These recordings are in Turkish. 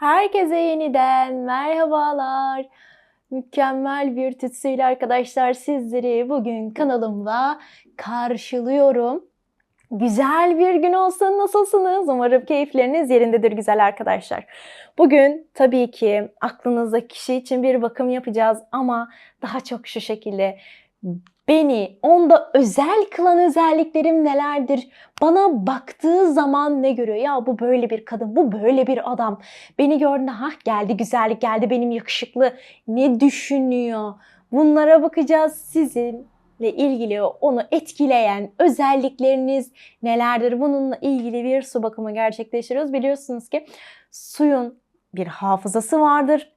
Herkese yeniden merhabalar. Mükemmel bir tütsüyle arkadaşlar sizleri bugün kanalımda karşılıyorum. Güzel bir gün olsun. Nasılsınız? Umarım keyifleriniz yerindedir güzel arkadaşlar. Bugün tabii ki aklınızda kişi için bir bakım yapacağız ama daha çok şu şekilde beni onda özel kılan özelliklerim nelerdir? Bana baktığı zaman ne görüyor? Ya bu böyle bir kadın, bu böyle bir adam. Beni gördüğünde ha geldi güzellik geldi benim yakışıklı. Ne düşünüyor? Bunlara bakacağız. Sizinle ilgili onu etkileyen özellikleriniz nelerdir? Bununla ilgili bir su bakımı gerçekleştiriyoruz. Biliyorsunuz ki suyun bir hafızası vardır.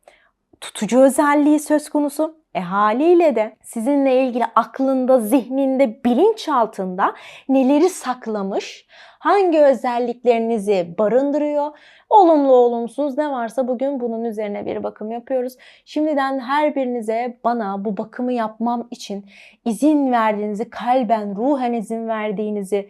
Tutucu özelliği söz konusu. E haliyle de sizinle ilgili aklında, zihninde, bilinçaltında neleri saklamış, hangi özelliklerinizi barındırıyor, olumlu olumsuz ne varsa bugün bunun üzerine bir bakım yapıyoruz. Şimdiden her birinize bana bu bakımı yapmam için izin verdiğinizi, kalben, ruhen izin verdiğinizi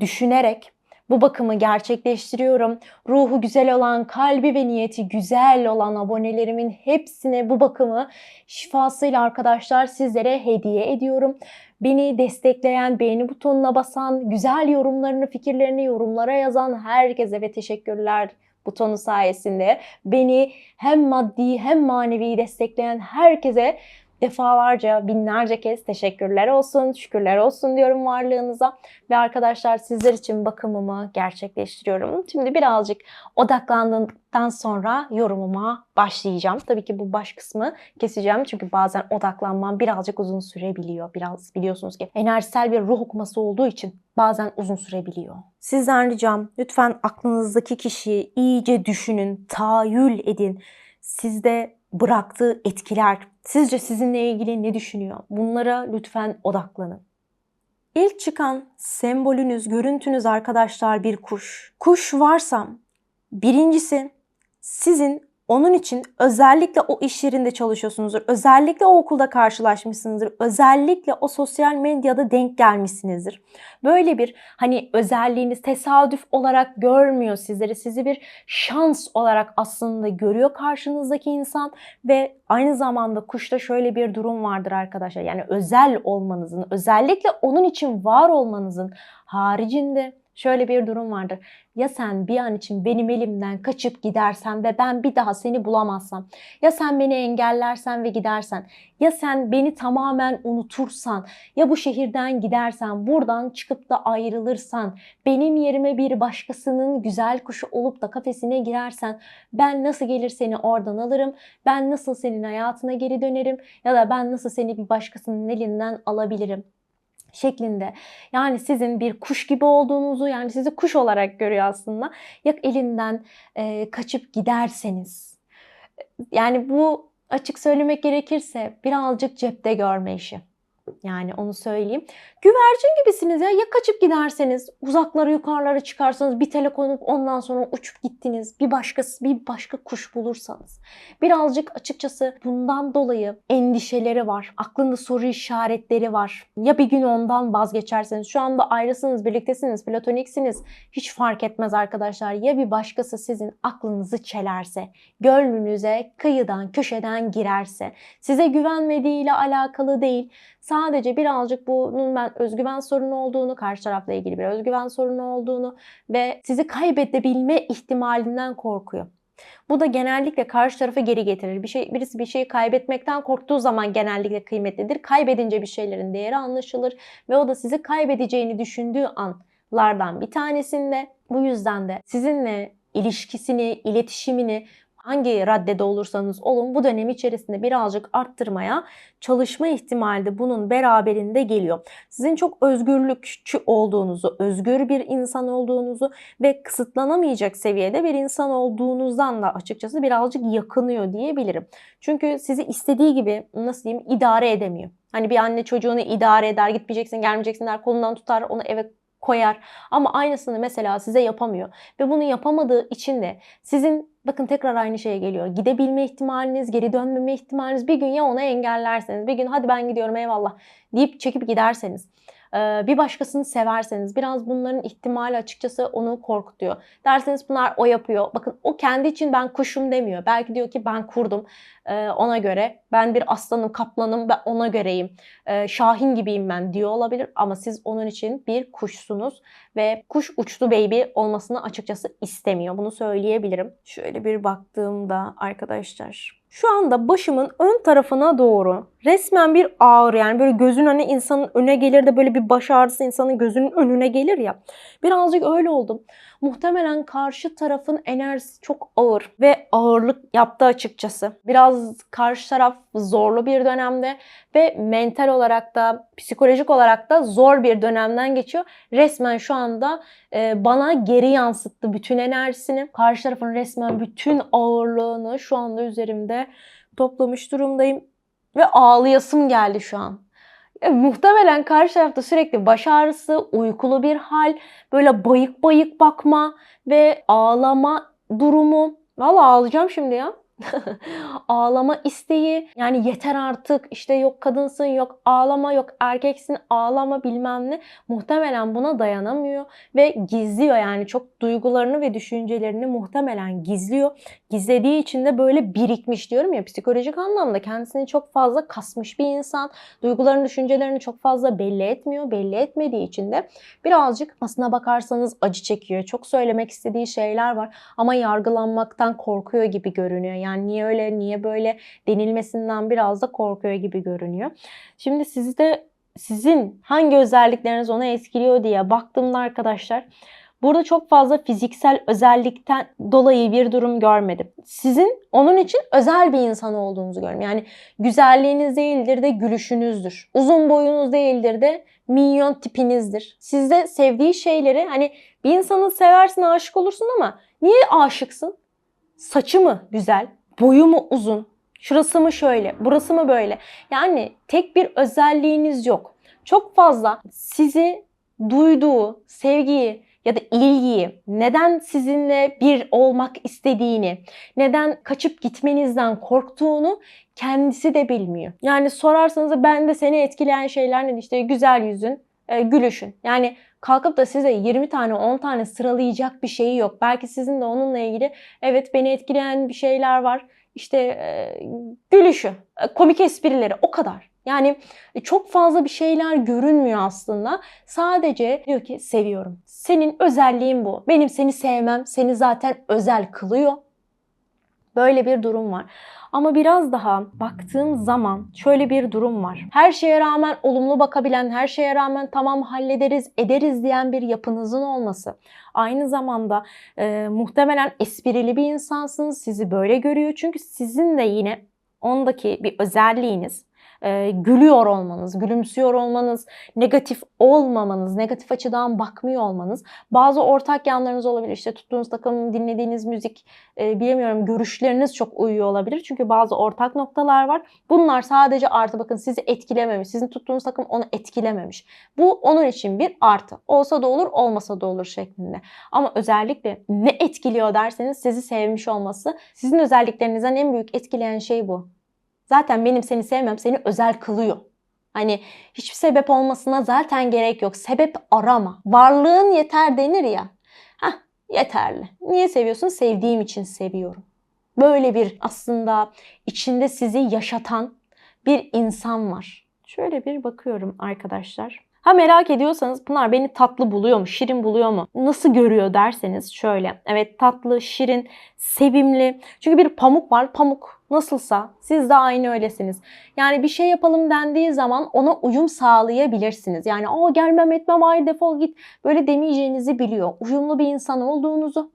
düşünerek bu bakımı gerçekleştiriyorum. Ruhu güzel olan, kalbi ve niyeti güzel olan abonelerimin hepsine bu bakımı şifasıyla arkadaşlar sizlere hediye ediyorum. Beni destekleyen, beğeni butonuna basan, güzel yorumlarını, fikirlerini yorumlara yazan herkese ve teşekkürler butonu sayesinde. Beni hem maddi hem manevi destekleyen herkese defalarca, binlerce kez teşekkürler olsun, şükürler olsun diyorum varlığınıza. Ve arkadaşlar sizler için bakımımı gerçekleştiriyorum. Şimdi birazcık odaklandığımdan sonra yorumuma başlayacağım. Tabii ki bu baş kısmı keseceğim. Çünkü bazen odaklanmam birazcık uzun sürebiliyor. Biraz biliyorsunuz ki enerjisel bir ruh okuması olduğu için bazen uzun sürebiliyor. Sizden ricam lütfen aklınızdaki kişiyi iyice düşünün, tahayyül edin. Sizde bıraktığı etkiler, sizce sizinle ilgili ne düşünüyor? Bunlara lütfen odaklanın. İlk çıkan sembolünüz, görüntünüz arkadaşlar bir kuş. Kuş varsam birincisi sizin onun için özellikle o iş yerinde çalışıyorsunuzdur. Özellikle o okulda karşılaşmışsınızdır. Özellikle o sosyal medyada denk gelmişsinizdir. Böyle bir hani özelliğiniz tesadüf olarak görmüyor sizleri. Sizi bir şans olarak aslında görüyor karşınızdaki insan ve aynı zamanda kuşta şöyle bir durum vardır arkadaşlar. Yani özel olmanızın, özellikle onun için var olmanızın haricinde şöyle bir durum vardır. Ya sen bir an için benim elimden kaçıp gidersen ve ben bir daha seni bulamazsam, ya sen beni engellersen ve gidersen, ya sen beni tamamen unutursan, ya bu şehirden gidersen, buradan çıkıp da ayrılırsan, benim yerime bir başkasının güzel kuşu olup da kafesine girersen, ben nasıl gelir seni oradan alırım, ben nasıl senin hayatına geri dönerim? Ya da ben nasıl seni bir başkasının elinden alabilirim şeklinde. Yani sizin bir kuş gibi olduğunuzu yani sizi kuş olarak görüyor aslında. Ya elinden e, kaçıp giderseniz. Yani bu açık söylemek gerekirse birazcık cepte görme işi. Yani onu söyleyeyim. Güvercin gibisiniz ya. Ya kaçıp giderseniz, uzaklara yukarılara çıkarsanız, bir tele konup ondan sonra uçup gittiniz. Bir başkası, bir başka kuş bulursanız. Birazcık açıkçası bundan dolayı endişeleri var. Aklında soru işaretleri var. Ya bir gün ondan vazgeçerseniz, şu anda ayrısınız, birliktesiniz, platoniksiniz. Hiç fark etmez arkadaşlar. Ya bir başkası sizin aklınızı çelerse, gönlünüze kıyıdan, köşeden girerse, size güvenmediğiyle alakalı değil. Sadece birazcık bunun ben özgüven sorunu olduğunu, karşı tarafla ilgili bir özgüven sorunu olduğunu ve sizi kaybedebilme ihtimalinden korkuyor. Bu da genellikle karşı tarafı geri getirir. Bir şey, birisi bir şeyi kaybetmekten korktuğu zaman genellikle kıymetlidir. Kaybedince bir şeylerin değeri anlaşılır ve o da sizi kaybedeceğini düşündüğü anlardan bir tanesinde. Bu yüzden de sizinle ilişkisini, iletişimini hangi raddede olursanız olun bu dönem içerisinde birazcık arttırmaya çalışma ihtimali de bunun beraberinde geliyor. Sizin çok özgürlükçü olduğunuzu, özgür bir insan olduğunuzu ve kısıtlanamayacak seviyede bir insan olduğunuzdan da açıkçası birazcık yakınıyor diyebilirim. Çünkü sizi istediği gibi nasıl diyeyim idare edemiyor. Hani bir anne çocuğunu idare eder, gitmeyeceksin, gelmeyeceksin der, kolundan tutar, onu eve koyar. Ama aynısını mesela size yapamıyor. Ve bunu yapamadığı için de sizin bakın tekrar aynı şeye geliyor. Gidebilme ihtimaliniz, geri dönmeme ihtimaliniz bir gün ya ona engellerseniz, bir gün hadi ben gidiyorum eyvallah deyip çekip giderseniz bir başkasını severseniz biraz bunların ihtimali açıkçası onu korkutuyor. Derseniz Pınar o yapıyor. Bakın o kendi için ben kuşum demiyor. Belki diyor ki ben kurdum ona göre. Ben bir aslanım, kaplanım ben ona göreyim. Şahin gibiyim ben diyor olabilir. Ama siz onun için bir kuşsunuz. Ve kuş uçtu baby olmasını açıkçası istemiyor. Bunu söyleyebilirim. Şöyle bir baktığımda arkadaşlar. Şu anda başımın ön tarafına doğru resmen bir ağrı yani böyle gözün hani insanın öne gelir de böyle bir baş ağrısı insanın gözünün önüne gelir ya. Birazcık öyle oldum. Muhtemelen karşı tarafın enerjisi çok ağır ve ağırlık yaptı açıkçası. Biraz karşı taraf zorlu bir dönemde ve mental olarak da psikolojik olarak da zor bir dönemden geçiyor. Resmen şu anda e, bana geri yansıttı bütün enerjisini. Karşı tarafın resmen bütün ağırlığını şu anda üzerimde toplamış durumdayım ve ağlayasım geldi şu an. E, muhtemelen karşı tarafta sürekli baş ağrısı, uykulu bir hal, böyle bayık bayık bakma ve ağlama durumu. Vallahi ağlayacağım şimdi ya. ağlama isteği yani yeter artık işte yok kadınsın yok ağlama yok erkeksin ağlama bilmem ne muhtemelen buna dayanamıyor ve gizliyor yani çok duygularını ve düşüncelerini muhtemelen gizliyor. Gizlediği için de böyle birikmiş diyorum ya psikolojik anlamda kendisini çok fazla kasmış bir insan. Duygularını düşüncelerini çok fazla belli etmiyor. Belli etmediği için de birazcık aslına bakarsanız acı çekiyor. Çok söylemek istediği şeyler var ama yargılanmaktan korkuyor gibi görünüyor. Yani niye öyle, niye böyle denilmesinden biraz da korkuyor gibi görünüyor. Şimdi sizde sizin hangi özellikleriniz onu etkiliyor diye baktığımda arkadaşlar Burada çok fazla fiziksel özellikten dolayı bir durum görmedim. Sizin onun için özel bir insan olduğunuzu görüyorum. Yani güzelliğiniz değildir de gülüşünüzdür. Uzun boyunuz değildir de minyon tipinizdir. Sizde sevdiği şeyleri hani bir insanı seversin aşık olursun ama niye aşıksın? Saçı mı güzel? Boyu mu uzun? Şurası mı şöyle? Burası mı böyle? Yani tek bir özelliğiniz yok. Çok fazla sizi duyduğu sevgiyi ya da ilgiyi, neden sizinle bir olmak istediğini, neden kaçıp gitmenizden korktuğunu kendisi de bilmiyor. Yani sorarsanız ben de seni etkileyen şeyler ne? İşte güzel yüzün, e, gülüşün. Yani kalkıp da size 20 tane 10 tane sıralayacak bir şeyi yok. Belki sizin de onunla ilgili evet beni etkileyen bir şeyler var. İşte e, gülüşü, e, komik esprileri o kadar. Yani e, çok fazla bir şeyler görünmüyor aslında. Sadece diyor ki seviyorum. Senin özelliğin bu. Benim seni sevmem seni zaten özel kılıyor. Böyle bir durum var. Ama biraz daha baktığım zaman şöyle bir durum var. Her şeye rağmen olumlu bakabilen, her şeye rağmen tamam hallederiz, ederiz diyen bir yapınızın olması. Aynı zamanda e, muhtemelen esprili bir insansınız. Sizi böyle görüyor. Çünkü sizin de yine ondaki bir özelliğiniz e, gülüyor olmanız, gülümsüyor olmanız, negatif olmamanız, negatif açıdan bakmıyor olmanız. Bazı ortak yanlarınız olabilir. İşte tuttuğunuz takım, dinlediğiniz müzik, e, bilemiyorum görüşleriniz çok uyuyor olabilir. Çünkü bazı ortak noktalar var. Bunlar sadece artı bakın sizi etkilememiş. Sizin tuttuğunuz takım onu etkilememiş. Bu onun için bir artı. Olsa da olur, olmasa da olur şeklinde. Ama özellikle ne etkiliyor derseniz sizi sevmiş olması. Sizin özelliklerinizden en büyük etkileyen şey bu. Zaten benim seni sevmem seni özel kılıyor. Hani hiçbir sebep olmasına zaten gerek yok. Sebep arama. Varlığın yeter denir ya. Hah yeterli. Niye seviyorsun? Sevdiğim için seviyorum. Böyle bir aslında içinde sizi yaşatan bir insan var. Şöyle bir bakıyorum arkadaşlar. Ha merak ediyorsanız Pınar beni tatlı buluyor mu, şirin buluyor mu? Nasıl görüyor derseniz şöyle. Evet tatlı, şirin, sevimli. Çünkü bir pamuk var. Pamuk nasılsa siz de aynı öylesiniz. Yani bir şey yapalım dendiği zaman ona uyum sağlayabilirsiniz. Yani o gelmem etmem ay defol git böyle demeyeceğinizi biliyor. Uyumlu bir insan olduğunuzu,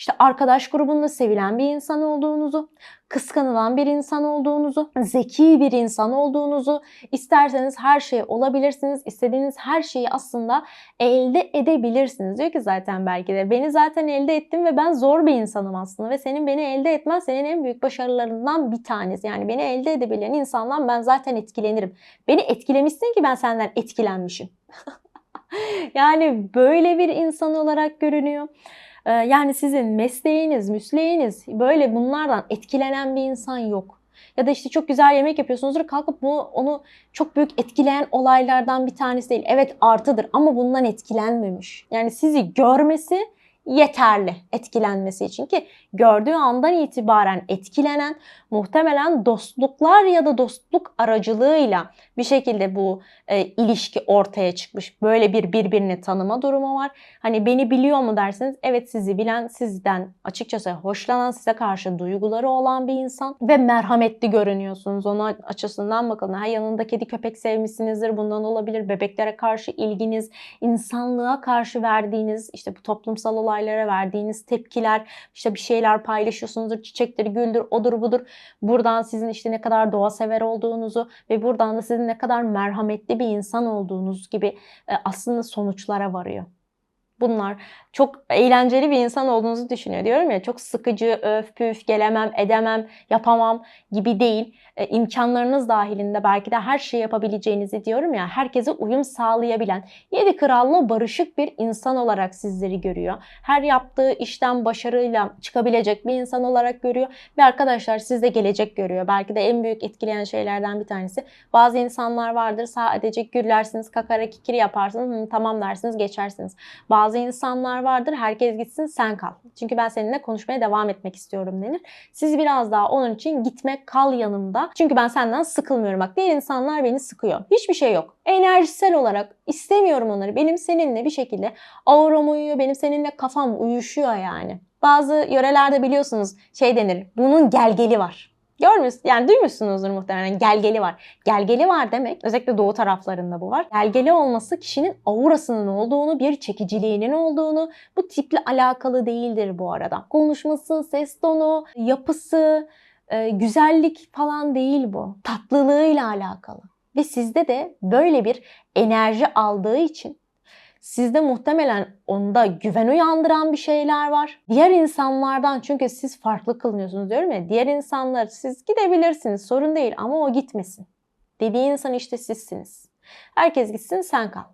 işte arkadaş grubunda sevilen bir insan olduğunuzu, kıskanılan bir insan olduğunuzu, zeki bir insan olduğunuzu, isterseniz her şey olabilirsiniz, istediğiniz her şeyi aslında elde edebilirsiniz. Diyor ki zaten belki de beni zaten elde ettim ve ben zor bir insanım aslında ve senin beni elde etmen senin en büyük başarılarından bir tanesi. Yani beni elde edebilen insandan ben zaten etkilenirim. Beni etkilemişsin ki ben senden etkilenmişim. yani böyle bir insan olarak görünüyor. Ee, yani sizin mesleğiniz, müsleğiniz böyle bunlardan etkilenen bir insan yok. Ya da işte çok güzel yemek yapıyorsunuzdur. Kalkıp bunu, onu çok büyük etkileyen olaylardan bir tanesi değil. Evet artıdır ama bundan etkilenmemiş. Yani sizi görmesi yeterli etkilenmesi için ki gördüğü andan itibaren etkilenen muhtemelen dostluklar ya da dostluk aracılığıyla bir şekilde bu e, ilişki ortaya çıkmış. Böyle bir birbirini tanıma durumu var. Hani beni biliyor mu derseniz evet sizi bilen, sizden açıkçası hoşlanan, size karşı duyguları olan bir insan ve merhametli görünüyorsunuz. Ona açısından bakın. Ha, yanında kedi köpek sevmişsinizdir. Bundan olabilir. Bebeklere karşı ilginiz, insanlığa karşı verdiğiniz işte bu toplumsal olaylara verdiğiniz tepkiler, işte bir şeyler paylaşıyorsunuzdur, çiçektir, güldür, odur budur. Buradan sizin işte ne kadar doğa sever olduğunuzu ve buradan da sizin ne kadar merhametli bir insan olduğunuz gibi e, aslında sonuçlara varıyor. Bunlar çok eğlenceli bir insan olduğunuzu düşünüyor. Diyorum ya çok sıkıcı, öf püf, gelemem, edemem, yapamam gibi değil. E, imkanlarınız dahilinde belki de her şeyi yapabileceğinizi diyorum ya herkese uyum sağlayabilen, yedi kralla barışık bir insan olarak sizleri görüyor. Her yaptığı işten başarıyla çıkabilecek bir insan olarak görüyor. Ve arkadaşlar sizde gelecek görüyor. Belki de en büyük etkileyen şeylerden bir tanesi. Bazı insanlar vardır sadece güllersiniz, kakara kikiri yaparsınız, "Hı, tamam dersiniz geçersiniz. Bazı insanlar vardır herkes gitsin sen kal. Çünkü ben seninle konuşmaya devam etmek istiyorum denir. Siz biraz daha onun için gitme kal yanımda. Çünkü ben senden sıkılmıyorum. Bak diğer insanlar beni sıkıyor. Hiçbir şey yok. Enerjisel olarak istemiyorum onları. Benim seninle bir şekilde auram uyuyor. Benim seninle kafam uyuşuyor yani. Bazı yörelerde biliyorsunuz şey denir. Bunun gelgeli var. Görmüş, yani duymuşsunuzdur muhtemelen gelgeli var. Gelgeli var demek özellikle doğu taraflarında bu var. Gelgeli olması kişinin aurasının olduğunu, bir çekiciliğinin olduğunu bu tiple alakalı değildir bu arada. Konuşması, ses tonu, yapısı, e, güzellik falan değil bu. Tatlılığıyla alakalı. Ve sizde de böyle bir enerji aldığı için Sizde muhtemelen onda güven uyandıran bir şeyler var. Diğer insanlardan çünkü siz farklı kılınıyorsunuz diyorum ya. Diğer insanlar siz gidebilirsiniz sorun değil ama o gitmesin. Dediği insan işte sizsiniz. Herkes gitsin sen kal.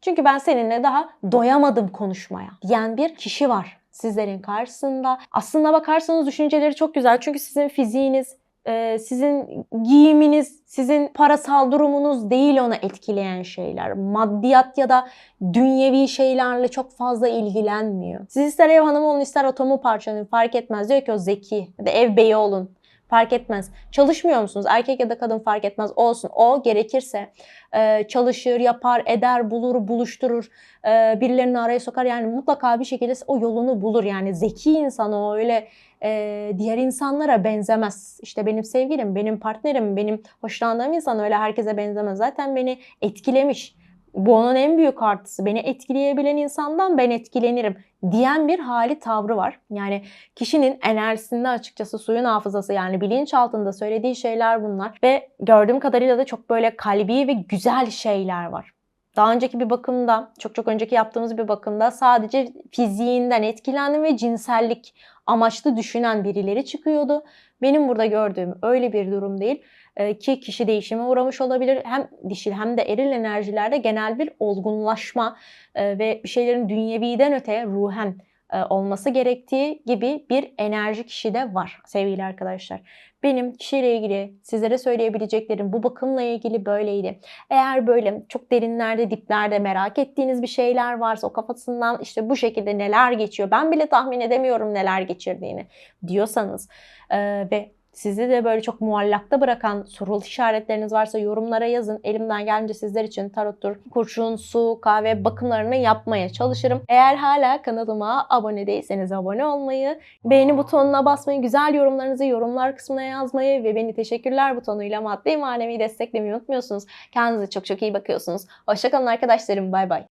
Çünkü ben seninle daha doyamadım konuşmaya diyen bir kişi var sizlerin karşısında. Aslında bakarsanız düşünceleri çok güzel. Çünkü sizin fiziğiniz, e, sizin giyiminiz, sizin parasal durumunuz değil ona etkileyen şeyler. Maddiyat ya da dünyevi şeylerle çok fazla ilgilenmiyor. Siz ister ev hanımı olun ister atomu parçalayın fark etmez. Diyor ki o zeki ya da ev beyi olun. Fark etmez. Çalışmıyor musunuz? Erkek ya da kadın fark etmez. Olsun. O gerekirse e, çalışır, yapar, eder, bulur, buluşturur. E, birilerini araya sokar. Yani mutlaka bir şekilde o yolunu bulur. Yani zeki insan o öyle e, diğer insanlara benzemez. İşte benim sevgilim, benim partnerim, benim hoşlandığım insan öyle herkese benzemez. Zaten beni etkilemiş. Bu onun en büyük artısı. Beni etkileyebilen insandan ben etkilenirim diyen bir hali tavrı var. Yani kişinin enerjisinde açıkçası suyun hafızası yani bilinç altında söylediği şeyler bunlar. Ve gördüğüm kadarıyla da çok böyle kalbi ve güzel şeyler var. Daha önceki bir bakımda, çok çok önceki yaptığımız bir bakımda sadece fiziğinden etkilendim ve cinsellik amaçlı düşünen birileri çıkıyordu. Benim burada gördüğüm öyle bir durum değil Ee, ki kişi değişime uğramış olabilir. Hem dişil hem de eril enerjilerde genel bir olgunlaşma e, ve bir şeylerin dünyeviden öte ruhen e, olması gerektiği gibi bir enerji kişide var sevgili arkadaşlar. Benim kişiyle ilgili sizlere söyleyebileceklerim bu bakımla ilgili böyleydi. Eğer böyle çok derinlerde, diplerde merak ettiğiniz bir şeyler varsa o kafasından işte bu şekilde neler geçiyor ben bile tahmin edemiyorum neler geçirdiğini diyorsanız e, ve sizi de böyle çok muallakta bırakan soru işaretleriniz varsa yorumlara yazın. Elimden gelince sizler için tarottur, kurşun, su, kahve bakımlarını yapmaya çalışırım. Eğer hala kanalıma abone değilseniz abone olmayı, beğeni butonuna basmayı, güzel yorumlarınızı yorumlar kısmına yazmayı ve beni teşekkürler butonuyla maddi manevi desteklemeyi unutmuyorsunuz. Kendinize çok çok iyi bakıyorsunuz. Hoşçakalın arkadaşlarım. Bay bay.